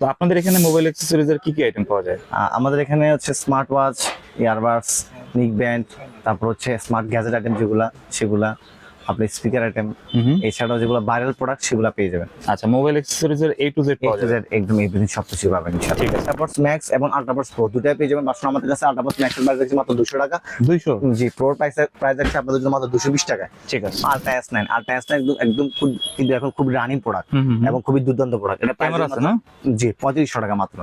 তো আপনাদের এখানে মোবাইল অ্যাক্সেসরিজ এর কি কি আইটেম পাওয়া যায়? আমাদের এখানে হচ্ছে smart watch earbuds neck band তারপর হচ্ছে স্মার্ট গ্যাজেট আইটেম যেগুলা, সেগুলা। আপনি স্পিকার আইটেম এছাড়াও যেগুলো ভাইরাল প্রোডাক্ট সেগুলো পেয়ে যাবেন। আচ্ছা মোবাইল অ্যাক্সেসরিজ এর এ টু জেড পাওয়া Z একদম এভরিথিং সব কিছু পাবেন ইনশাআল্লাহ। ঠিক আছে। তারপর ম্যাক্স এবং আল্ট্রাবাস প্রো দুটাই পেয়ে যাবেন। বাসন আমাদের কাছে আল্ট্রাবাস ম্যাক্সের প্রাইস আছে মাত্র দুশো টাকা। 200 জি প্রোর প্রাইস প্রাইস আছে আপনাদের জন্য মাত্র দুশো বিশ টাকা ঠিক আছে। Ultra S nine ultra S nine একদম খুব কিন্তু এখন খুব রানিং প্রোডাক্ট। এবং খুবই দুর্দান্ত প্রোডাক্ট এটা ক্যামেরা আছে না? জি পঁয়ত্রিশশো টাকা মাত্র।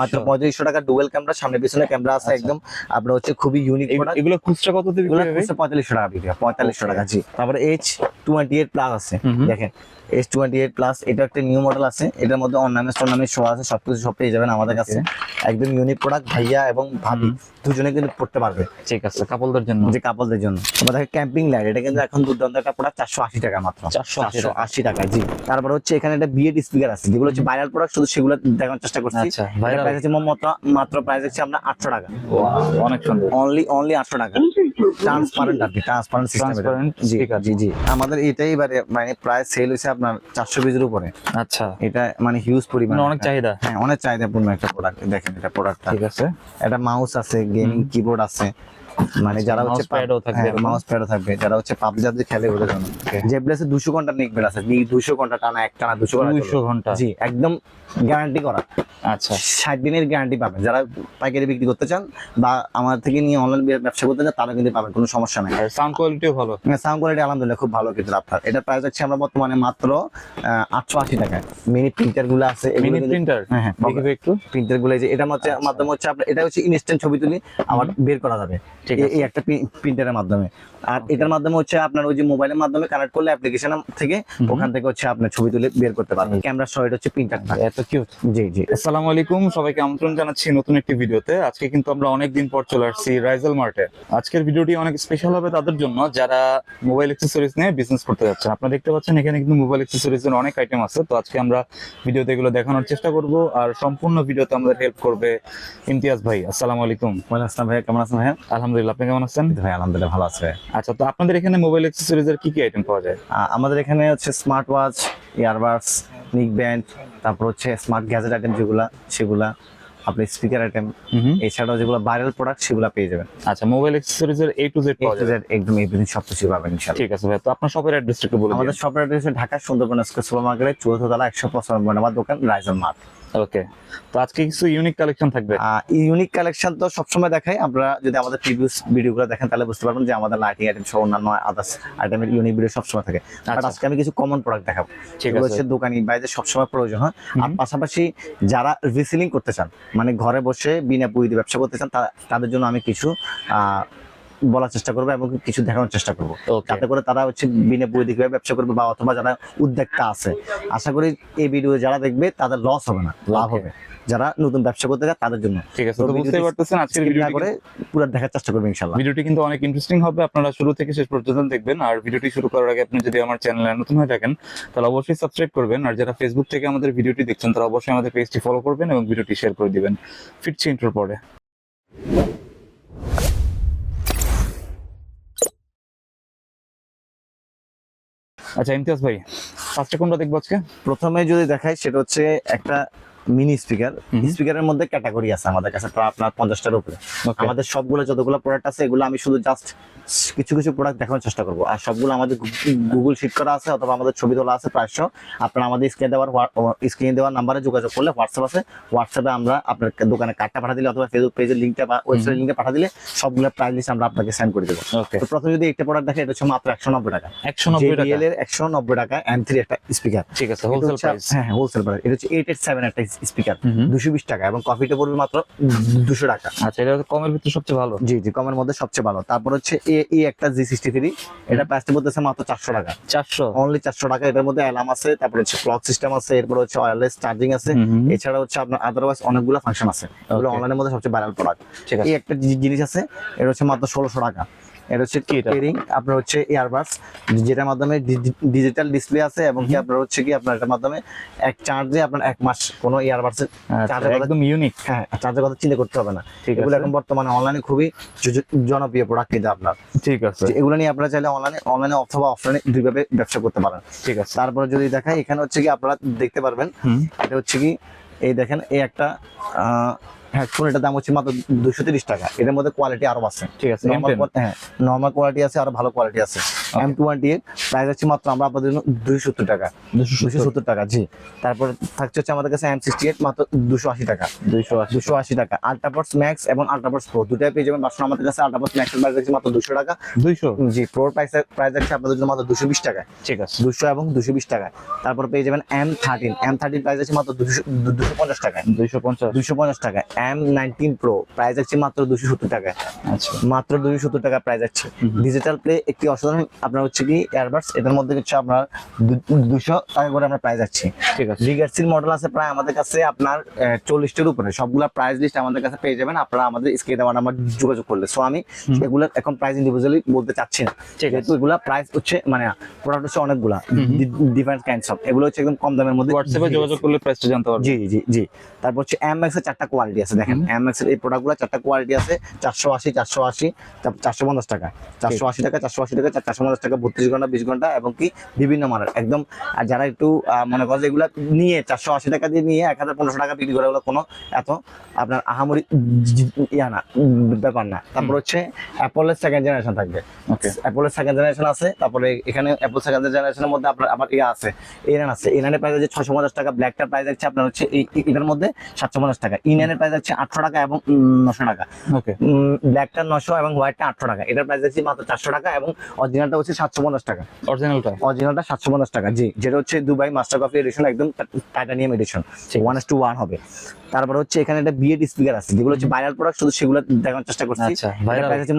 মাত্র 3500 টাকা ডুয়েল ক্যামেরা সামনে পিছনে ক্যামেরা আছে আচ্ছা। একদম। আপনার হচ্ছে খুবই ইউনিক প্রোডাক্ট এগুলো খুচরা কত দিবে এগুলো হচ্ছে পঁয়তাল্লিশশো টাকা বিক্রি হয় পঁয়তাল্লিশশো টাকা জি। তারপরে এইচ টোয়েন্টি এইট প্লাস আছে। দেখেন এইচ টোয়েন্টি এইট প্লাস এটা একটা নিউ মডেল আছে। এটার মধ্যে অর্নামেন্টস টর্নামেন্টস শো আছে সবকিছু সব পেয়ে যাবেন আমাদের কাছে। একদম ইউনিক প্রোডাক্ট ভাইয়া এবং ভাবি। দুজনে কিন্তু পড়তে পারবে। ঠিক আছে কাপলদের জন্য। যে কাপলদের জন্য। দেখেন ক্যাম্পিং লাইট এটা কিন্তু এখন দুর্দান্ত একটা প্রোডাক্ট চারশো আশি টাকা মাত্র। 480 চারশো আশি টাকা জি। তারপর হচ্ছে এখানে একটা বিএড স্পিকার আছে যেগুলো হচ্ছে ভাইরাল প্রোডাক্ট শুধু সেগুলো দেখানোর চেষ্টা করছি। আচ্ছা, প্রাইস হচ্ছে মাত্র মাত্র প্রাইস হচ্ছে আপনার আটশো টাকা। অনেক সুন্দর। অনলি অনলি আটশো টাকা। ট্রান্সপারেন্ট আর কি ট্রান্সপারেন্ট সিস্টেম জি জি জি। আমাদের এটাই এবারে মানে প্রায় সেল হয়েছে আপনার চারশো পিসের উপরে। আচ্ছা। এটা মানে হিউজ পরিমাণ। মানে অনেক চাহিদা। হ্যাঁ অনেক চাহিদাপূর্ণ একটা প্রোডাক্ট দেখেন এটা প্রোডাক্টটা ঠিক আছে। একটা মাউস আছে গেমিং কিবোর্ড আছে। মানে যারা হচ্ছে mouse pad ও থাকবে মাউস প্যাডও থাকবে। যারা হচ্ছে পাবজি যাদের খেলে ওদের জন্য। যে প্লেসে দুশো ঘণ্টা আছে ঘণ্টা টানা এক টানা ঘণ্টা। ঘণ্টা। জি একদম গ্যারান্টি করা। আচ্ছা। ষাট দিনের গ্যারান্টি পাবেন। যারা পাইকারি বিক্রি করতে চান বা আমার থেকে নিয়ে অনলাইন ব্যবসা করতে চান তারা কিন্তু পাবেন কোনো সমস্যা নেই। সাউন্ড কোয়ালিটিও ভালো। সাউন্ড কোয়ালিটি আলহামদুলিল্লাহ খুব ভালো কিন্তু আপনার। এটা প্রাইস হচ্ছে আমরা বর্তমানে মাত্র আটশো আশি টাকায়। মিনি প্রিন্টারগুলো আছে মিনি প্রিন্টার হ্যাঁ হ্যাঁ একটু। প্রিন্টারগুলো এই যে এটার মধ্যে মাধ্যমে হচ্ছে আপনার এটা হচ্ছে ইনস্ট্যান্ট ছবি তুলি আবার বের করা যাবে। এই- একটা প্রিন্টারের মাধ্যমে। আর এটার মাধ্যমে হচ্ছে আপনার ওই যে মোবাইলের মাধ্যমে কানেক্ট করলে অ্যাপ্লিকেশন থেকে ওখান থেকে হচ্ছে আপনার ছবি তুলে বের করতে পারবেন। ক্যামেরা সহ এটা হচ্ছে প্রিন্টারটা এত কিউট জি জি। আসসালামু আলাইকুম সবাইকে আমন্ত্রণ জানাচ্ছি নতুন একটি ভিডিওতে। আজকে কিন্তু আমরা অনেক দিন পর চলে আসছি রাইজেল মার্টে আজকের ভিডিওটি অনেক স্পেশাল হবে তাদের জন্য যারা মোবাইল অ্যাক্সেসরিজ নিয়ে বিজনেস করতে যাচ্ছেন। আপনারা দেখতে পাচ্ছেন এখানে কিন্তু মোবাইল অ্যাক্সেসরিজ এর অনেক আইটেম আছে। তো আজকে আমরা ভিডিওতে এগুলো দেখানোর চেষ্টা করব। আর সম্পূর্ণ ভিডিওতে আমাদের হেল্প করবে ইমতিয়াজ ভাই। আসসালামু আলাইকুম। ওয়ালাইকুম আসসালাম ভাইয়া কেমন আছেন ভাইয়া? আলহামদুলিল্লাহ। আপনি কেমন আছেন? ভাই আলহামদুলিল্লাহ ভালো আছে। আচ্ছা তো আপনাদের এখানে মোবাইল অ্যাক্সেসরিজ এর কি কি আইটেম পাওয়া যায়? আমাদের এখানে হচ্ছে smart watch earbuds neck band তারপর হচ্ছে স্মার্ট গ্যাজেট আইটেম যেগুলা সেগুলা আপনি স্পিকার আইটেম এছাড়াও যেগুলো ভাইরাল প্রোডাক্ট সেগুলো পেয়ে যাবেন। আচ্ছা মোবাইল এর এ টু জেড পাওয়া যায়। একদম এভরিথিং সব কিছু পাবেন ইনশাআল্লাহ। ঠিক আছে ভাই তো আপনার শপের অ্যাড্রেসটা একটু বলে দিন। আমাদের শপের address Dhaka Sundarban square super মার্কেটের চৌদ্দ তলা একশো পঁচানব্বই নম্বর দোকান রাইজন মার্ট। ওকে তো আজকে কিছু ইউনিক কালেকশন থাকবে। ইউনিক কালেকশন তো সবসময় দেখাই। আমরা যদি আমাদের প্রিভিয়াস ভিডিওগুলো দেখেন তাহলে বুঝতে পারবেন যে আমাদের লাইটিং আইটেম সহ অন্যান্য আদার্স আইটেমের ইউনিক ভিডিও সবসময় থাকে। বাট আচ্ছা। আজকে আমি কিছু কমন প্রোডাক্ট দেখাবো। ঠিক আছে। হচ্ছে দোকানি বাইরে সবসময় প্রয়োজন হয়? আর পাশাপাশি যারা রিসেলিং করতে চান মানে ঘরে বসে বিনা পুঁজি দিয়ে ব্যবসা করতে চান তাদের জন্য আমি কিছু আহ, বলার চেষ্টা করব এবং কিছু দেখানোর চেষ্টা করব। যাতে করে তারা হচ্ছে বিনা দিয়ে কীভাবে ব্যবসা করবে বা অথবা যারা উদ্যোক্তা আছে। আশা করি এই ভিডিও যারা দেখবে তাদের লস হবে না লাভ হবে। যারা নতুন ব্যবসা করতে চায় তাদের জন্য। ঠিক আছে তো তো বুঝতেই ভিডিওটি পারতেছেন আজকের ভিডিওটি করে পুরো দেখার চেষ্টা করবে ইনশাল্লাহ ভিডিওটি কিন্তু অনেক ইন্টারেস্টিং হবে আপনারা শুরু থেকে শেষ পর্যন্ত দেখবেন। আর ভিডিওটি শুরু করার আগে আপনি যদি আমার চ্যানেলে নতুন হয়ে থাকেন তাহলে অবশ্যই সাবস্ক্রাইব করবেন। আর যারা ফেসবুক থেকে আমাদের ভিডিওটি দেখছেন তারা অবশ্যই আমাদের পেজটি ফলো করবেন এবং ভিডিওটি শেয়ার করে দিবেন। ফিরছি ইন্টার পরে। আচ্ছা ইমতিয়াজ ভাই ফার্স্টে কোনটা দেখব আজকে? প্রথমে যদি দেখাই সেটা হচ্ছে একটা মিনি স্পিকার স্পিকারের মধ্যে ক্যাটাগরি আছে আমাদের কাছে প্রায় আপনার পঞ্চাশটার উপরে। আমাদের সবগুলো যতগুলো প্রোডাক্ট আছে এগুলো আমি শুধু জাস্ট কিছু কিছু প্রোডাক্ট দেখানোর চেষ্টা করব। আর সবগুলো আমাদের গুগল শিট করা আছে অথবা আমাদের ছবি তোলা আছে প্রায়শ। আপনারা আমাদের স্ক্রিনে দেওয়ার স্ক্রিনে দেওয়ার নাম্বারে যোগাযোগ করলে হোয়াটসঅ্যাপ আছে। হোয়াটসঅ্যাপে আমরা আপনার দোকানে কার্ডটা পাঠা দিলে অথবা ফেসবুক পেজের লিঙ্কটা বা ওয়েবসাইট লিঙ্কটা পাঠা দিলে সবগুলো প্রাইস লিস্ট আমরা আপনাকে সেন্ড করে দেবো। ওকে তো প্রথমে যদি একটা প্রোডাক্ট দেখে এটা হচ্ছে মাত্র একশো নব্বই টাকা। একশো নব্বই টাকা। একশো নব্বই টাকা এম থ্রি একটা স্পিকার ঠিক আছে হোলসেল প্রাইস হ্যাঁ হ্যাঁ হোলসেল প্রাইস এটা হচ্ছে এইট এইট সেভেন একটা স্পিকার দুশো বিশ টাকা এবং কফিটা পড়বে মাত্র দুশো টাকা। আচ্ছা এটা কমের ভিতরে সবচেয়ে ভালো। জি জি কমের মধ্যে সবচেয়ে ভালো। তারপর হচ্ছে এ এ একটা জি সিক্সটি থ্রি এটা প্রাইসটা বলতেছে মাত্র চারশো টাকা। চারশো? অনলি চারশো টাকা এটার মধ্যে অ্যালার্ম আছে তারপর হচ্ছে ক্লক সিস্টেম আছে এরপর হচ্ছে ওয়্যারলেস চার্জিং আছে। এছাড়া হচ্ছে আপনার আদারওয়াইজ অনেকগুলো ফাংশন আছে। এগুলো অনলাইনের মধ্যে সবচেয়ে ভাইরাল প্রোডাক্ট ঠিক আছে। এই একটা জিনিস আছে এটা হচ্ছে মাত্র ষোলোশো টাকা। এটা হচ্ছে? কেরিং আপনার হচ্ছে ইয়ারবাডস যেটার মাধ্যমে ডিজিটাল ডিসপ্লে আছে এবং কি আপনার হচ্ছে কি আপনার এটার মাধ্যমে এক চার্জে আপনার এক মাস কোনো আচ্ছা, চার্জের কথা একদম ইউনিক হ্যাঁ চার্জের কথা চিন্তা করতে হবে না। ঠিক এগুলো এখন বর্তমানে অনলাইনে খুবই জনপ্রিয় প্রোডাক্ট কিন্তু আপনার। ঠিক আছে। এগুলো নিয়ে আপনারা চাইলে অনলাইনে অনলাইনে অথবা অফলাইনে দুইভাবে ব্যবসা করতে পারেন। ঠিক আছে। তারপরে যদি দেখাই এখানে হচ্ছে কি আপনারা দেখতে পারবেন এটা হচ্ছে কি এই দেখেন এই একটা হেডফোন এটার দাম হচ্ছে মাত্র দুশো তিরিশ টাকা। এটার মধ্যে কোয়ালিটি আরও আছে ঠিক আছে? হ্যাঁ নর্মাল কোয়ালিটি আছে আর ভালো কোয়ালিটি আছে। এম টোয়েন্টি এইট প্রাইস আছে মাত্র আমরা আপনাদের জন্য দুইশো সত্তর টাকা। দুশো সত্তর। টাকা জি। তারপর থাকছে হচ্ছে আমাদের কাছে এম সিক্সটি এইট মাত্র দুশো আশি টাকা। দুশো আশি। টাকা। আল্ট্রাপার্স ম্যাক্স এবং আল্ট্রাপার্স প্রো দুটাই পেয়ে যাবেন। বাসন আমাদের কাছে আল্ট্রাপার্স ম্যাক্সের প্রাইস আছে মাত্র দুশো টাকা। দুইশো? জি প্রোর প্রাইস প্রাইস আছে আপনাদের জন্য মাত্র দুশো বিশ টাকা। ঠিক আছে। দুশো এবং দুশো বিশ টাকা। তারপর পেয়ে যাবেন M thirteen M thirteen price আছে মাত্র দুশো দুশো পঞ্চাশ টাকায়। দুইশো পঞ্চাশ। দুশো পঞ্চাশ টাকা এম নাইনটিন প্রো প্রাইস আছে মাত্র দুশো সত্তর টাকায় আচ্ছা। মাত্র দুশো সত্তর টাকা প্রাইস আছে ডিজিটাল প্লে একটি অসাধারণ আপনার হচ্ছে কি এয়ারবাডস এটার মধ্যে হচ্ছে আপনার দুশো টাকা করে আমরা প্রাইস ঠিক আছে। রিগার্সির মডেল আছে প্রায় আমাদের কাছে আপনার চল্লিশটার উপরে। সবগুলা প্রাইস লিস্ট আমাদের কাছে পেয়ে যাবেন আপনারা আমাদের স্ক্রিনে দেওয়া নাম্বার যোগাযোগ করলে। সো আমি এগুলো এখন প্রাইস ইন্ডিভিজুয়ালি বলতে চাচ্ছি না। ঠিক আছে। যেহেতু এগুলা প্রাইস হচ্ছে মানে প্রোডাক্ট হচ্ছে অনেকগুলা। ডিফারেন্ট কাইন্ডস অফ এগুলো হচ্ছে একদম কম দামের মধ্যে হোয়াটসঅ্যাপে যোগাযোগ করলে প্রাইসটা জানতে পারবে জি জি জি। তারপর হচ্ছে এম এক্সের চারটা কোয়ালিটি আছে। দেখেন এম এক্সের এই প্রোডাক্টগুলো চারটা কোয়ালিটি আছে চারশো আশি চারশো আশি চারশো পঞ্চাশ টাকা। চারশো আশি টাকা চারশো আশি টাকা চারশো পঞ্চাশ টাকা বত্রিশ ঘণ্টা বিশ ঘণ্টা এবং কি বিভিন্ন মানের একদম আর যারা একটু মনে করেন এগুলা নিয়ে চারশো আশি টাকা দিয়ে নিয়ে এক হাজার পনেরোশো টাকা বিক্রি করে ওগুলো কোনো এত আপনার আহামরি ইয়া না ব্যাপার না। তারপর হচ্ছে অ্যাপলের সেকেন্ড জেনারেশন থাকবে। ওকে। অ্যাপলের সেকেন্ড জেনারেশন আছে তারপরে এখানে অ্যাপল সেকেন্ড জেনারেশনের মধ্যে আপনার আবার ইয়ে আছে ইনান আছে। ইনানের প্রাইস আছে ছশো পঞ্চাশ টাকা ব্ল্যাকটার প্রাইস আছে আপনার হচ্ছে এটার মধ্যে সাতশো পঞ্চাশ টাকা। ইনানের প্রাইস আছে আটশো টাকা এবং নশো টাকা। ওকে ব্ল্যাকটা নশো এবং হোয়াইটটা আটশো টাকা। এটার প্রাইস আছে মাত্র চারশো টাকা এবং অরিজিনালটা হচ্ছে সাতশো পঞ্চাশ টাকা। অরিজিনালটা অরিজিনালটা সাতশো পঞ্চাশ টাকা জি। যেটা হচ্ছে দুবাই মাস্টার কফি এডিশন একদম titanium edition one S two one হবে। তারপর হচ্ছে এখানে একটা বিএড স্পিকার আছে যেগুলো হচ্ছে ভাইরাল প্রোডাক্ট শুধু সেগুলো দেখানোর চেষ্টা করছি। আচ্ছা, viral। প্রাইস হচ্ছে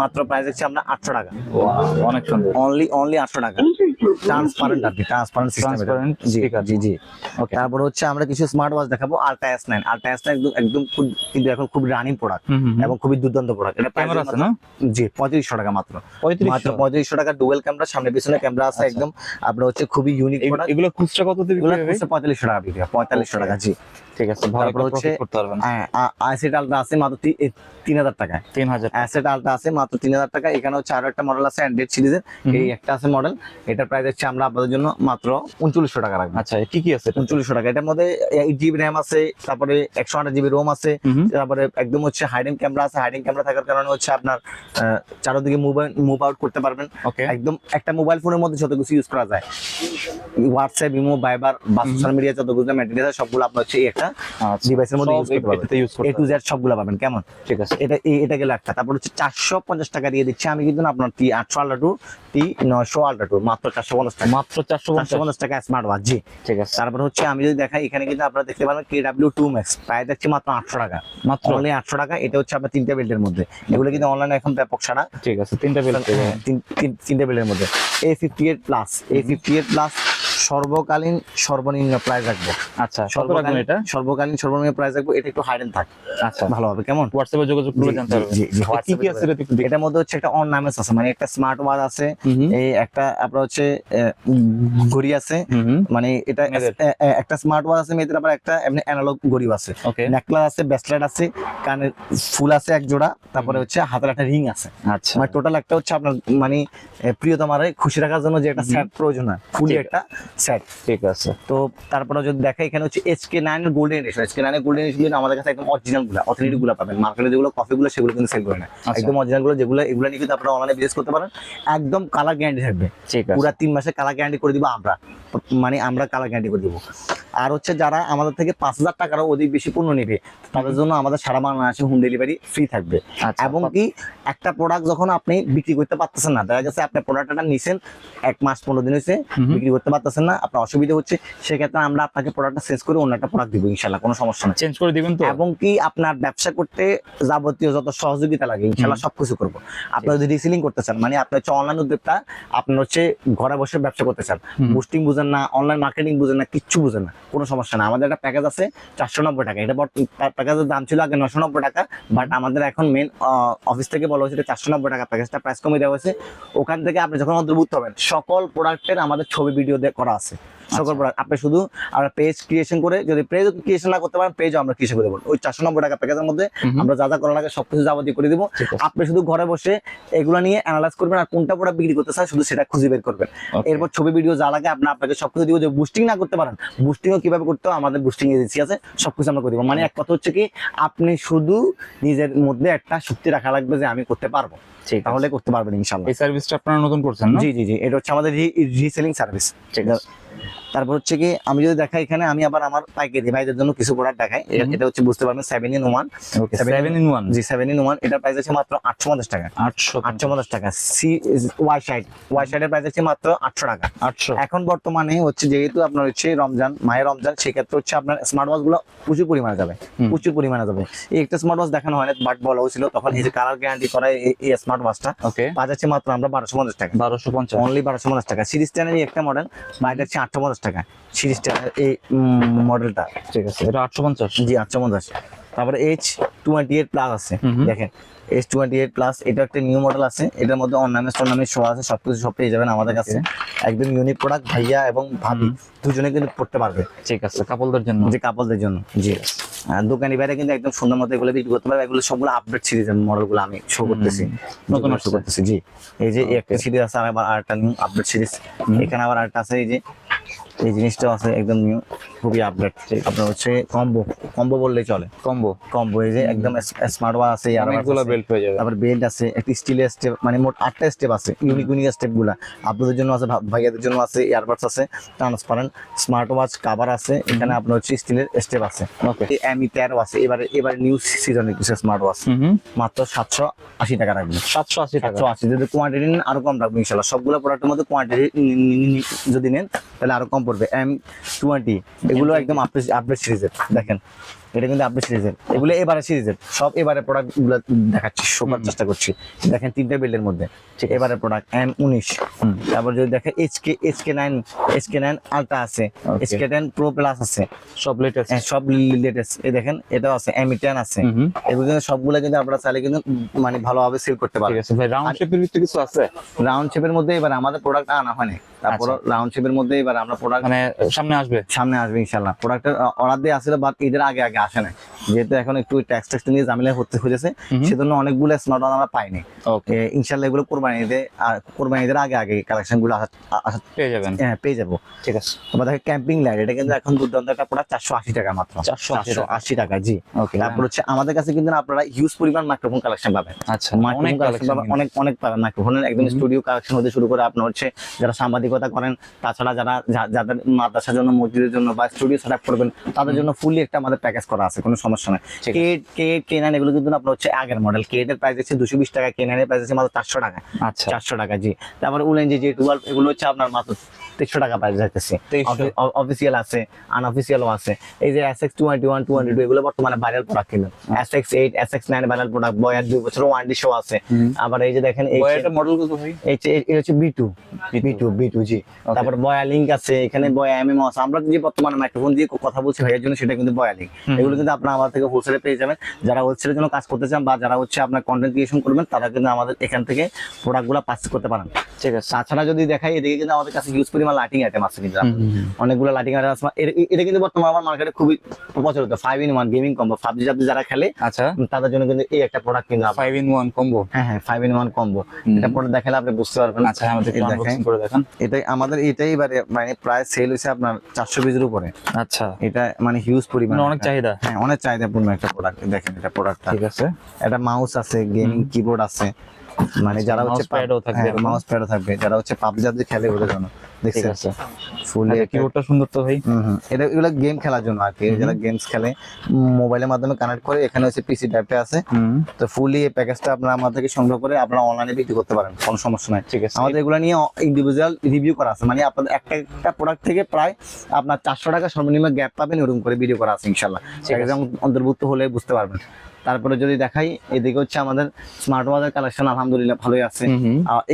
মাত্র প্রাইস হচ্ছে আপনার আটশো টাকা। অনেক সুন্দর। অনলি অনলি আটশো টাকা। ট্রান্সপারেন্ট আর কি ট্রান্সপারেন্ট সিস্টেম Transparent জি জি জি। ওকে তারপর হচ্ছে আমরা কিছু স্মার্ট ওয়াচ দেখাবো একদম একদম খুব কিন্তু এখন খুব রানিং প্রোডাক্ট এবং খুবই দুর্দান্ত প্রোডাক্ট এটা ক্যামেরা আছে না? জি পঁয়ত্রিশশো টাকা মাত্র। মাত্র পঁয়ত্রিশশো পঁয়ত্রিশশো টাকা ডুয়েল ক্যামেরা সামনে পিছনে ক্যামেরা আছে আচ্ছা। একদম। আপনার হচ্ছে খুবই ইউনিক প্রোডাক্ট এগুলো খুচরা কত দিবি এগুলো টাকা বিক্রি হয়, পঁয়তাল্লিশশো টাকা জি। ঠিক আছে তারপর হচ্ছে- আইসেট আলট্রা আছে মাত্র তিন হাজার টাকায়। তিন হাজার অ্যাসেট আলট্রা আছে মাত্র তিন হাজার টাকা এখানে হচ্ছে আরও একটা মডেল আছে অ্যান্ড্রয়েড সিরিজের এই একটা আছে মডেল এটার প্রাইস হচ্ছে আমরা আপনাদের জন্য মাত্র উনচল্লিশশো টাকা রাখব। আচ্ছা কি কি আছে? উনচল্লিশশো টাকা। এটার মধ্যে এইট জিবি র্যাম আছে তারপরে একশো আঠাশ জিবি রোম আছে তারপরে একদম হচ্ছে হাইডিং ক্যামেরা আছে। হাইডিং ক্যামেরা থাকার কারণে হচ্ছে আপনার চারোদিকে মুভ মুভ আউট করতে পারবেন। একদম একটা মোবাইল ফোনের মধ্যে যত কিছু ইউজ করা যায়। হোয়াটসঅ্যাপ ইমো ভাইবার বা সোশ্যাল মিডিয়া যত কিছু ম্যাটেরিয়াল আছে সবগুলো আপনার হচ্ছে এই একটা ডিভাইসের মধ্যে ইউজ করতে পারবেন। এ টু জেড সবগুলো পাবেন কেমন? ঠিক আছে। এটা এটা গেলে একটা তারপর হচ্ছে চারশো পঞ্চাশ টাকা দিয়ে দিচ্ছি আমি কিন্তু আপনার টি আটশো আল্ট্রা টু টি নশো আল্ট্রা টু মাত্র চারশো পঞ্চাশ টাকা। মাত্র চারশো চারশো পঞ্চাশ টাকা স্মার্ট ওয়াচ জি। ঠিক আছে। তারপর হচ্ছে আমি যদি দেখাই এখানে কিন্তু আপনারা দেখতে পাবেন কে ডাব্লিউ টু ম্যাক্স প্রায় দেখছি মাত্র আটশো টাকা। মাত্র? অনলি আটশো টাকা এটা হচ্ছে আপনার তিনটে বেল্টের মধ্যে। এগুলো কিন্তু অনলাইনে এখন ব্যাপক সারা ঠিক আছে তিনটা বিল হ্যাঁ, তিন- তিন- তিনটে বেলের মধ্যে। A fifty eight plus A fifty eight plus সর্বকালীন সর্বনিম্ন প্রাইস রাখব। আচ্ছা রাখবেন এটা? সর্বকালীন সর্বনিম্ন প্রাইস রাখব এটা একটু হাইডেন থাক। আচ্ছা। ভালো হবে কেমন? হোয়াটসঅ্যাপে যোগাযোগ করে জানতে পারবেন। জি, জি, কি কি আছে এটা এটার মধ্যে হচ্ছে একটা অর্নামেন্টস আছে মানে একটা স্মার্ট ওয়াচ আছে। এই একটা আপনার হচ্ছে ঘড়ি আছে মানে এটা একটা স্মার্ট ওয়াচ আছে মেয়েদের আবার একটা এমনি অ্যানালগ ঘড়িও আছে। ওকে নেকলেস আছে ব্রেসলেট আছে কানের ফুল আছে এক জোড়া তারপরে হচ্ছে হাতের একটা রিং আছে। আচ্ছা। মানে টোটাল একটা হচ্ছে আপনার মানে প্রিয়তমারে খুশি রাখার জন্য যে একটা সেট প্রয়োজন হয় ফুলি একটা সেট ঠিক আছে। তো তারপরে যদি দেখা এখানে হচ্ছে এসকে নাইন এর গোল্ডেন এডিশন এসকে নাইন এর গোল্ডেন এডিশন আমাদের কাছে একদম অরিজিনালগুলো অথেন্টিকগুলো পাবেন। মার্কেটে যেগুলো কফি গুলো সেগুলো কিন্তু সেল করে না আচ্ছা। একদম অরিজিনালগুলো যেগুলো এগুলো নিয়ে কিন্তু আপনারা অনলাইনে বিজনেস করতে পারেন। একদম কালার গ্যারান্টি থাকবে। ঠিক আছে। পুরা তিন মাসে কালার গ্যারান্টি করে দিব আমরা। মানে আমরা কালার গ্যারান্টি করে দিব। আর হচ্ছে যারা আমাদের থেকে পাঁচ হাজার টাকারও অধিক বেশি পণ্য নেবে তাদের জন্য আমাদের সারা বাংলাদেশে হোম ডেলিভারি ফ্রি থাকবে। আচ্ছা। এবং কি একটা প্রোডাক্ট যখন আপনি বিক্রি করতে পারতেছেন না দেখা গেছে আপনি প্রোডাক্টটা নিছেন এক মাস পনেরো দিন হয়েছে। বিক্রি করতে পারতেছেন না আপনার অসুবিধা হচ্ছে সেক্ষেত্রে আমরা আপনাকে প্রোডাক্টটা চেঞ্জ করে অন্য একটা প্রোডাক্ট দিব ইনশাল্লাহ কোনো সমস্যা নেই। চেঞ্জ করে দিবেন তো? এবং কি আপনার ব্যবসা করতে যাবতীয় যত সহযোগিতা লাগে ইনশাল্লাহ সবকিছু করব। আপনার যদি রিসিলিং করতে চান মানে আপনার হচ্ছে অনলাইন উদ্যোক্তা আপনার হচ্ছে ঘরে বসে ব্যবসা করতে চান বুস্টিং বুঝেন না অনলাইন মার্কেটিং বুঝেন না কিচ্ছু বুঝেন না কোনো সমস্যা না আমাদের একটা প্যাকেজ আছে চারশো নব্বই টাকা। এটা প্যাকেজের দাম ছিল আগে নশো নব্বই টাকা বাট আমাদের এখন মেন অফিস থেকে বলা হয়েছে চারশো নব্বই টাকা প্যাকেজটা প্রাইস কমে দেওয়া হয়েছে। ওখান থেকে আপনি যখন অন্তর্ভুক্ত হবেন সকল প্রোডাক্টের আমাদের ছবি ভিডিও করা আছে সকল প্রোডাক্ট আপনি শুধু আমরা পেজ ক্রিয়েশন করে যদি পেজ ক্রিয়েশন না করতে পারেন পেজও আমরা ক্রিয়েশন করে দেবো। ওই চারশো নব্বই টাকা প্যাকেজের মধ্যে আমরা যা যা করা লাগে সবকিছু যাবতীয় করে দিব। আপনি শুধু ঘরে বসে এগুলো নিয়ে অ্যানালাইজ করবেন আর কোনটা প্রোডাক্ট বিক্রি করতে চান শুধু সেটা খুঁজে বের করবেন। এরপর ছবি ভিডিও যা লাগে আপনি আপনাকে সবকিছু দিব যে বুস্টিং না করতে পারেন বুস্টিংও কীভাবে করতে হয় আমাদের বুস্টিং এজেন্সি আছে সবকিছু আমরা করে দিব। মানে এক কথা হচ্ছে কি আপনি শুধু নিজের মধ্যে একটা শক্তি রাখা লাগবে যে আমি করতে পারব। তাহলে করতে পারবেন ইনশাল্লাহ। এই সার্ভিসটা আপনারা নতুন করছেন না? জি জি জি। এটা হচ্ছে আমাদের রিসেলিং সার্ভিস ঠিক আছে। তারপর হচ্ছে কি আমি যদি দেখাই এখানে আমি আবার আমার পাইকারি ভাইদের জন্য কিছু প্রোডাক্ট দেখাই। এটা হচ্ছে বুঝতে পারবেন সেভেন ইন ওয়ান 7 ইন 1 জি সেভেন ইন ওয়ান এটার প্রাইস আছে মাত্র আটশো পঞ্চাশ টাকা। 800 আটশো পঞ্চাশ টাকা। সি ওয়াই সাইড ওয়াই সাইডের প্রাইস আছে মাত্র আটশো টাকা। 800 এখন বর্তমানে হচ্ছে যেহেতু আপনার হচ্ছে রমজান মায়ের রমজান সেক্ষেত্রে হচ্ছে আপনার স্মার্ট ওয়াচগুলো প্রচুর পরিমাণে যাবে। প্রচুর পরিমাণে যাবে। এই একটা স্মার্ট ওয়াচ দেখানো হয় না বাট বলা হয়েছিল তখন এই যে কালার গ্যারান্টি করা এই- স্মার্ট ওয়াচটা ওকে পাওয়া যাচ্ছে মাত্র আমরা বারোশো পঞ্চাশ টাকা। 1250 অনলি বারোশো পঞ্চাশ টাকা। সিরিজ টেনের একটা মডেল বাইরে হচ্ছে আটশো পঞ্চাশ টাকা। সিরিজ টেনের এই মডেলটা ঠিক আছে। এটা 850 জি আটশো পঞ্চাশ। তারপরে এইচ টোয়েন্টি এইট প্লাস আছে। দেখেন। এইচ টোয়েন্টি এইট প্লাস এটা একটা নিউ মডেল আছে। এটার মধ্যে অর্নামেন্টস টর্নামেন্টস শো আছে সবকিছু সব পেয়ে যাবেন আমাদের কাছে। একদম ইউনিক প্রোডাক্ট ভাইয়া এবং ভাবি দুজনে কিন্তু পড়তে পারবে। ঠিক আছে কাপলদের জন্য। যে কাপলদের জন্য জি। দোকানি বাইরে কিন্তু একদম সুন্দর মতো এগুলো বিক্রি করতে পারবে। এগুলো সবগুলো আপডেট সিরিজের মডেলগুলো আমি শো করতেছি। নতুন শো করতেছি জি। এই যে একটা সিরিজ আছে আর আবার আরেকটা নিউ আপডেট সিরিজ এখানে আবার আরেকটা আছে এই যে এই জিনিসটাও আছে একদম নিউ খুবই আপডেট আপনার হচ্ছে কম্বো কম্বো বললেই চলে। কম্বো কম্বো এই যে একদম স্মার্ট ওয়াচ আছে আর অনেকগুলো বেল্ট হয়ে যাবে। তারপর বেল্ট আছে একটা স্টিলের স্টেপ মানে মোট আটটা স্টেপ আছে ইউনিক ইউনিক স্টেপগুলা। আপনাদের জন্য আছে ভাইয়াদের জন্য আছে ইয়ারবাডস আছে ট্রান্সপারেন্ট স্মার্ট ওয়াচ কাভার আছে এখানে আপনার হচ্ছে স্টিলের স্টেপ আছে। ওকে এমি তেরো আছে এবারে এবারে নিউ সিজনের কিছু স্মার্ট ওয়াচ মাত্র সাতশো আশি টাকা রাখবেন 780 টাকা। সাতশো আশি যদি কোয়ান্টিটি নেন আরও কম রাখব ইনশাল্লাহ। সবগুলো প্রোডাক্টের মধ্যে কোয়ান্টিটি যদি নেন তাহলে আরও কম পড়বে এম টোয়েন্টি এগুলো একদম আপডেট আপডেট সিরিজের দেখেন। এটা কিন্তু আপডেট সিরিজের এগুলো এবারে সিরিজের সব এবারে প্রোডাক্টগুলো দেখাচ্ছি শোকার চেষ্টা করছি। দেখেন তিনটা বিল্ডের মধ্যে এবারে প্রোডাক্ট এম উনিশ। তারপর যদি দেখেন HK HK nine HK nine ultra আছে Okay. HK ten pro plus আছে। সব লেটেস্ট হ্যাঁ, সব লেটেস্ট এই দেখেন এটাও আছে এম টেন আছে। এগুলো কিন্তু সবগুলো কিন্তু আপনারা চাইলে কিন্তু মানে ভালোভাবে সেল করতে পারবেন। ভাই রাউন্ড শেপের ভিতরে কিছু আছে? রাউন্ড শেপের মধ্যে এবার আমাদের প্রোডাক্ট আনা হয়নি তারপর রাউন্ড শেপের মধ্যে এবার আমরা প্রোডাক্ট মানে সামনে আসবে? সামনে আসবে ইনশাল্লাহ প্রোডাক্টের অর্ডার দিয়ে আসলে বাট ঈদের আগে আগে আসে না যেহেতু এখন একটু ট্যাক্স ট্যাক্স নিয়ে ঝামেলা হতে হয়েছে সেজন্য অনেকগুলো স্মার্ট আমরা পাইনি। এগুলো কোরবানি ঈদে কোরবানি ঈদের আগে আগে কালেকশনগুলো পেয়ে যাবেন। হ্যাঁ, পেয়ে যাব। ঠিক আছে। তোমার দেখে ক্যাম্পিং লাইট এটা কিন্তু এখন দুর্দান্ত একটা প্রোডাক্ট চারশো আশি টাকা মাত্র। 480 টাকা। আশি টাকা জি। ওকে তারপর হচ্ছে আমাদের কাছে কিন্তু আপনারা হিউজ পরিমাণ মাইক্রোফোন কালেকশন পাবেন। আচ্ছা মাইক্রোফোন অনেক অনেক অনেক পাবেন মাইক্রোফোনের একদম স্টুডিও কালেকশন হতে শুরু করে আপনার হচ্ছে যারা সাংবাদিকতা করেন তাছাড়া যারা যাদের মাদ্রাসার জন্য মসজিদের জন্য বা স্টুডিও সেট আপ করবেন তাদের জন্য ফুলি একটা আমাদের প্যাকেজ করা আছে কোনো সমস্যা নেই। কে কে কে নাইন এগুলো কিন্তু আপনার হচ্ছে আগের মডেল কে এর প্রাইস আছে দুশো বিশ টাকা কে নাইনের প্রাইস আছে মাত্র চারশো টাকা। আচ্ছা। চারশো টাকা জি। তারপরে উলেন যে টুয়েলভ এগুলো হচ্ছে আপনার মাত্র তেইশশো টাকা প্রাইস যাইতেছে। অফিসিয়াল আছে আনঅফিসিয়ালও আছে। এই যে S X twenty one twenty two এগুলো বর্তমানে ভাইরাল প্রোডাক্ট কিন্তু। S X eight S X nine viral product বয়ার দুই বছর ওয়ান্ডি শো আছে। আবার এই যে দেখেন এটা মডেল হচ্ছে B two B two B two জি। তারপর বয়া লিঙ্ক আছে এখানে বয়া এমএম আছে। আমরা যে বর্তমানে মাইক্রোফোন দিয়ে কথা বলছি ভাইয়ের জন্য সেটা কিন্তু বয়া লিঙ্ক এগুলো কিন্তু আপনারা আমার থেকে হোলসেলে পেয়ে যাবেন। যারা হোলসেলের জন্য কাজ করতে চান বা যারা হচ্ছে আপনার কন্টেন্ট ক্রিয়েশন করবেন তারা কিন্তু আমাদের এখান থেকে প্রোডাক্ট প্রোডাক্টগুলো পাস করতে পারেন। ঠিক আছে। তাছাড়া যদি দেখাই এদিকে কিন্তু আমাদের কাছে হিউজ পরিমাণ লাইটিং আইটেম আছে কিন্তু। অনেকগুলো লাইটিং আইটেম আছে। এটা কিন্তু বর্তমানে আমার মার্কেটে খুবই প্রচলিত। Five in one gaming combo PUBG জাবজি যারা খেলে আচ্ছা। তাদের জন্য কিন্তু এই একটা প্রোডাক্ট কিন্তু 5 ইন 1 কম্বো হ্যাঁ হ্যাঁ ফাইভ ইন ওয়ান কম্বো এটা প্রোডাক্ট দেখালে আপনি বুঝতে পারবেন। আচ্ছা আমাদের। আনবক্সিং করে দেখান। এটাই আমাদের এটাই এবারে মানে প্রায় সেল হয়েছে আপনার চারশো পিসের উপরে। আচ্ছা। এটা মানে হিউজ পরিমাণ মানে অনেক চাহিদা। হ্যাঁ অনেক চাহিদাপূর্ণ একটা প্রোডাক্ট দেখেন এটা প্রোডাক্ট ঠিক আছে। একটা মাউস আছে গেমিং কিবোর্ড আছে। মানে যারা হচ্ছে mouse pad ও থাকবে এরকম। মাউস প্যাডও থাকবে। যারা হচ্ছে পাবজি জাবজি খেলে ওদের জন্য। দেখছেন? ফুলি আচ্ছা, কিবোর্ডটা সুন্দর তো ভাই। এটা এগুলো গেম খেলার জন্য আর কি। যারা গেমস খেলে মোবাইলের মাধ্যমে কানেক্ট করে এখানে হচ্ছে পিসি টাইপটা আছে। তো ফুলি এই প্যাকেজটা আপনারা আমাদের থেকে সংগ্রহ করে আপনারা অনলাইনে বিক্রি করতে পারেন। কোনো সমস্যা নাই। ঠিক আছে। আমাদের এগুলো নিয়ে ইন্ডিভিজুয়াল রিভিউ করা আছে। মানে আপনাদের একটা একটা প্রোডাক্ট থেকে প্রায় আপনার চারশো টাকা সর্বনিম্ন গ্যাপ পাবেন ওরকম করে ভিডিও করা আছে ইনশাল্লাহ অন্তর্ভুক্ত হলে বুঝতে পারবেন। তারপরে যদি দেখাই এদিকে হচ্ছে আমাদের স্মার্ট ওয়াচের কালেকশন আলহামদুলিল্লাহ ভালোই আছে।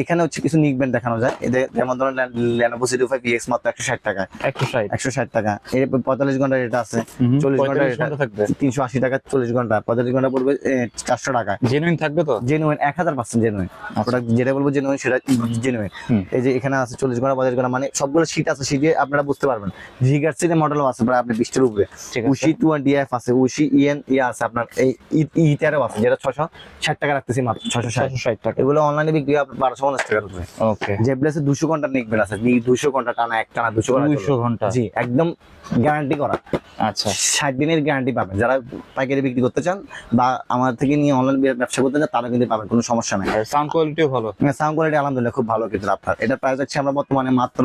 এখানে হচ্ছে কিছু নিক ব্যান্ড দেখানো যায়। এদের যেমন ধরুন ল্যানোভো সিডি ফাইভ ইএক্স মাত্র একশো ষাট টাকা। একশো ষাট। টাকা। এর পঁয়তাল্লিশ ঘণ্টা এটা আছে। চল্লিশ ঘণ্টা এটা থাকবে। তিনশো আশি টাকা চল্লিশ ঘণ্টা। পঁয়তাল্লিশ ঘণ্টা পড়বে চারশো টাকা। জেনুইন থাকবে তো? জেনুইন এক হাজার পার্সেন্ট জেনুইন প্রোডাক্ট যেটা বলব জেনুইন সেটা জেনুইন এই যে এখানে আছে চল্লিশ ঘণ্টা পঁয়তাল্লিশ ঘণ্টা মানে সবগুলো শীট আছে। শীটে আপনারা বুঝতে পারবেন। জিগার জিগার্সির মডেলও আছে প্রায় আপনি বিশটির উপরে উশি টু ডিএফ আছে উশি ইএন ইয়ে আছে আপনার। এই ই তেরো আছে যেটা ছশো ষাট টাকা রাখতেছি মাত্র ছশো ষাট। টাকা। এগুলো অনলাইনে বিক্রি হয় আপনার বারোশো পঞ্চাশ উপরে ওকে দুশো ঘণ্টা নিকবেন আছে দুশো ঘণ্টা টানা এক টানা দুশো ঘণ্টা চলবে। ঘণ্টা। জি একদম গ্যারান্টি করা। আচ্ছা। ষাট দিনের গ্যারান্টি পাবেন। যারা পাইকারি বিক্রি করতে চান বা আমার থেকে নিয়ে অনলাইন ব্যবসা করতে চান তারা কিন্তু পাবেন কোনো সমস্যা নেই। সাউন্ড কোয়ালিটিও ভালো। সাউন্ড কোয়ালিটি আলহামদুলিল্লাহ খুব ভালো কিন্তু আপনার। এটা প্রাইস হচ্ছে আমরা বর্তমানে মাত্র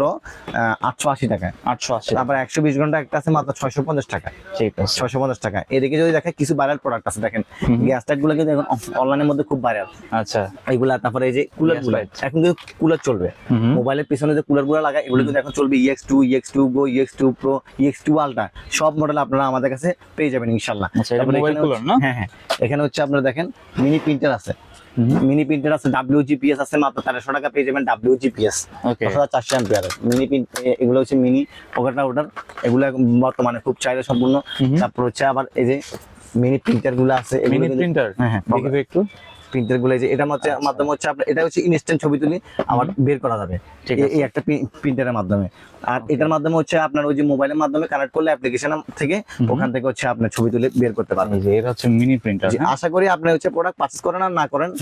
আটশো আশি টাকায়। আটশো আশি। তারপর একশো বিশ ঘণ্টা একটা আছে মাত্র ছয়শো পঞ্চাশ টাকা ঠিক আছে। ছয়শো পঞ্চাশ টাকা এদিকে যদি দেখেন কিছু ভাইরাল প্রোডাক্ট আছে দেখেন হুম। গ্যাসগুলো কিন্তু এখন অনলাইনের মধ্যে খুব ভাইরাল। আচ্ছা। এইগুলা তারপরে এই যে কুলারগুলো এখন কিন্তু কুলার চলবে। মোবাইলের পিছনে যে কুলারগুলো লাগায় এগুলো কিন্তু এখন চলবে EX two EX two EX two pro EX two ultra সব মডেল আপনারা আমাদের কাছে পেয়ে যাবেন ইনশাল্লাহ। আচ্ছা হ্যাঁ হ্যাঁ। এখানে হচ্ছে আপনারা দেখেন মিনি প্রিন্টার আছে। মিনি প্রিন্টার আছে ডাব্লিউজিপিএস আছে মাত্র তেরোশো টাকা পেয়ে যাবেন ডাব্লিউজিপিএস চারশো অ্যাম্পিয়ার মিনি প্রিন্ট এগুলো হচ্ছে মিনি পকেট রাউটার এগুলো বর্তমানে খুব চাহিদা সম্পূর্ণ তারপর হচ্ছে আবার এই যে মিনি প্রিন্টারগুলো আছে এগুলো মিনি কিন্তু- প্রিন্টার হ্যাঁ হ্যাঁ দেখিবে একটু। প্রিন্টারগুলো যে এটা হচ্ছে। মাধ্যমে হচ্ছে আপনার এটা হচ্ছে ইনস্ট্যান্ট ছবি তুলি আবার বের করা যাবে। ঠিক এই- আছে। এই একটা প্রিন্টারের মাধ্যমে। আর এটার মাধ্যমে হচ্ছে আপনার ওই যে মোবাইলের মাধ্যমে কানেক্ট করলে অ্যাপ্লিকেশন থেকে ওখান থেকে হচ্ছে আপনার ছবি তুলে বের করতে পারবেন। যে এটা হচ্ছে মিনি প্রিন্টার জি, আশা করি আপনি হচ্ছে প্রোডাক্ট পারচেজ করেন আর না করেন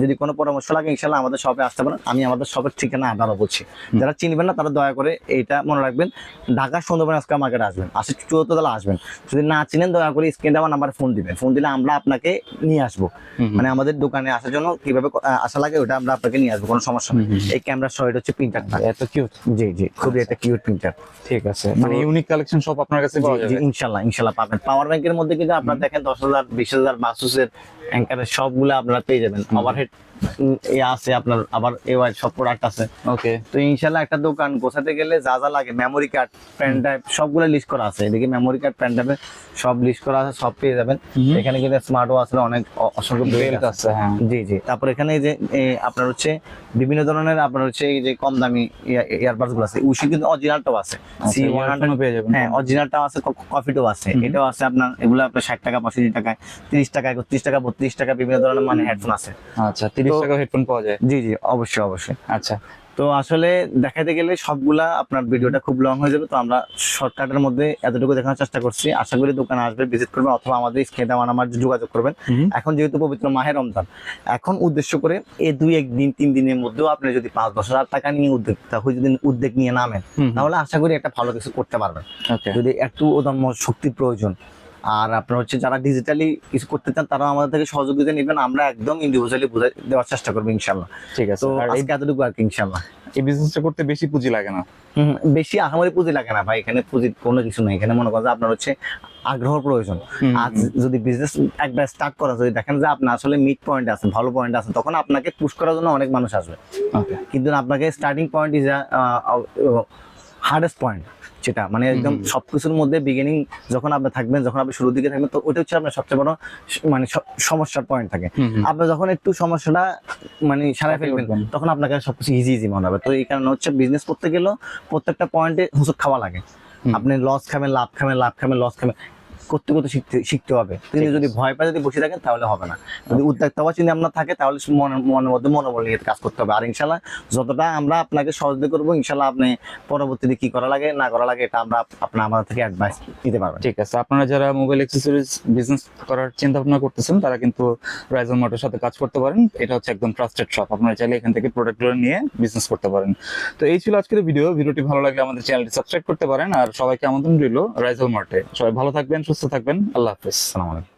যদি কোনো পরামর্শ লাগে ইনশাল্লাহ আমাদের শপে আসতে পারেন। আমি আমাদের শপের ঠিকানা আবারও বলছি। যারা চিনবেন না তারা দয়া করে এটা মনে রাখবেন। ঢাকা সুন্দরবন আজকে মার্কেটে আসবেন। আসে চুয়াত্তর তলা আসবেন। যদি না চিনেন দয়া করে স্ক্রিন দেওয়া নাম্বারে ফোন দিবেন। ফোন দিলে আমরা আপনাকে নিয়ে আসব। মানে আমাদের দোকানে আসার জন্য কীভাবে আসা লাগে ওটা আমরা আপনাকে নিয়ে আসব কোনো সমস্যা নেই। এই ক্যামেরার সহ এটা হচ্ছে প্রিন্টারটা এত কিউট জি জি খুবই একটা কিউট প্রিন্টার ঠিক আছে মানে ইউনিক কালেকশন সব আপনার কাছে পাওয়া যাবে। ইনশাল্লাহ ইনশাল্লাহ পাবেন। পাওয়ার ব্যাংকের মধ্যে কিন্তু আপনার দেখেন দশ হাজার বিশ হাজার বাসুসের অ্যাঙ্কারের সবগুলো আপনারা পেয়ে যাবেন। ওভারহেড আছে আপনার আবার এওয়াই সব প্রোডাক্ট আছে। ওকে তো ইনশাল্লাহ একটা দোকান গোছাতে গেলে যা যা লাগে মেমোরি কার্ড পেন ড্রাইভ সবগুলো লিস্ট করা আছে। এদিকে মেমোরি কার্ড পেন ড্রাইভে সব লিস্ট করা আছে সব পেয়ে যাবেন। এখানে কিন্তু স্মার্ট ওয়াচের অনেক অসংখ্য বেল্ট বেল্ট আছে আছে হ্যাঁ। জি জি। তারপর এখানে যে আপনার হচ্ছে বিভিন্ন ধরনের আপনার হচ্ছে এই যে কম দামি ইয়ারবাডসগুলো আছে। উশি কিন্তু অরিজিনালটাও আছে। সি আচ্ছা, ওয়ান পেয়ে যাবেন। হ্যাঁ অরিজিনালটাও আছে কফিটাও আছে। এটাও আছে আপনার এগুলো আপনার ষাট টাকা পঁয়ষট্টি টাকায় তিরিশ টাকা একত্রিশ টাকা বত্রিশ টাকা বিভিন্ন ধরনের মানে হেডফোন আছে। আচ্ছা তিরিশ টাকা হেডফোন পাওয়া যায়। জি জি অবশ্যই অবশ্যই। আচ্ছা তো আসলে দেখাতে গেলে সবগুলা আপনার ভিডিওটা খুব লং হয়ে যাবে তো আমরা শর্টকাটের মধ্যে এতটুকু দেখানোর চেষ্টা করছি। আশা করি দোকানে আসবে ভিজিট করবেন অথবা আমাদের স্ক্রিনে দেওয়া নাম্বার যোগাযোগ করবেন। এখন যেহেতু পবিত্র মাহে রমজান এখন উদ্দেশ্য করে এই দুই একদিন তিন দিনের মধ্যেও আপনি যদি পাঁচ দশ হাজার টাকা নিয়ে উদ্যোগ যদি উদ্যোগ নিয়ে নামেন তাহলে আশা করি একটা ভালো কিছু করতে পারবেন। যদি একটু ওদম্য শক্তির প্রয়োজন আর আপনার হচ্ছে যারা ডিজিটালি কিছু করতে চান তারাও আমাদের থেকে সহযোগিতা নেবেন। আমরা একদম ইন্ডিভিজুয়ালি বুঝে দেওয়ার চেষ্টা করব ইনশাল্লাহ ঠিক আছে। তো আজকে এতটুকু আর কি ইনশাল্লাহ এই বিজনেসটা করতে বেশি পুঁজি লাগে না। হুম, বেশি আহামরি পুঁজি লাগে না ভাই এখানে পুঁজির কোনো কিছু নেই। এখানে মনে করেন যে আপনার হচ্ছে আগ্রহ প্রয়োজন। আজ যদি বিজনেস একবার স্টার্ট করা যদি দেখেন যে আপনি আসলে মিড পয়েন্ট আছেন ভালো পয়েন্ট আছেন তখন আপনাকে পুশ করার জন্য অনেক মানুষ আসবে। কিন্তু আপনাকে starting point is hardest point যেটা মানে একদম সবকিছুর মধ্যে বিগিনিং যখন আপনি থাকবেন যখন আপনি শুরুর দিকে থাকবেন তো ওটা হচ্ছে আপনার সবচেয়ে বড় মানে সমস্যার পয়েন্ট থাকে। আপনি যখন একটু সমস্যাটা মানে সারা ফেলবেন তখন আপনাকে সবকিছু ইজি ইজি মনে হবে। তো এই কারণে হচ্ছে বিজনেস করতে গেলেও প্রত্যেকটা পয়েন্টে হুসুক খাওয়া লাগে। আপনি লস খাবেন লাভ খাবেন লাভ খাবেন লস খাবেন। করতে করতে শিখতে শিখতে হবে। কিন্তু যদি ভয় পায় যদি বসে থাকেন তাহলে হবে না। যদি উদ্যোক্তা হওয়ার চিন্তা আপনার থাকে তাহলে মনের মনের মধ্যে মনোবল নিয়ে কাজ করতে হবে। আর ইনশাল্লাহ যতটা আমরা আপনাকে সহযোগিতা করব ইনশাল্লাহ আপনি পরবর্তীতে কি করা লাগে না করা লাগে এটা আমরা আপনার আমাদের থেকে অ্যাডভাইস নিতে পারবেন। ঠিক আছে। আপনারা যারা মোবাইল অ্যাক্সেসরিজ বিজনেস করার চিন্তা ভাবনা করতেছেন তারা কিন্তু রাইজন মোটরের সাথে কাজ করতে পারেন। এটা হচ্ছে একদম ট্রাস্টেড শপ আপনারা চাইলে এখান থেকে প্রোডাক্টগুলো নিয়ে বিজনেস করতে পারেন। তো এই ছিল আজকের ভিডিও ভিডিওটি ভালো লাগলে আমাদের চ্যানেলটি সাবস্ক্রাইব করতে পারেন। আর সবাইকে আমন্ত্রণ রইল রাইজল মার্টে সবাই ভালো থাকবেন সুস্থ থাকবেন। আল্লাহ হাফেজ। আলাইকুম।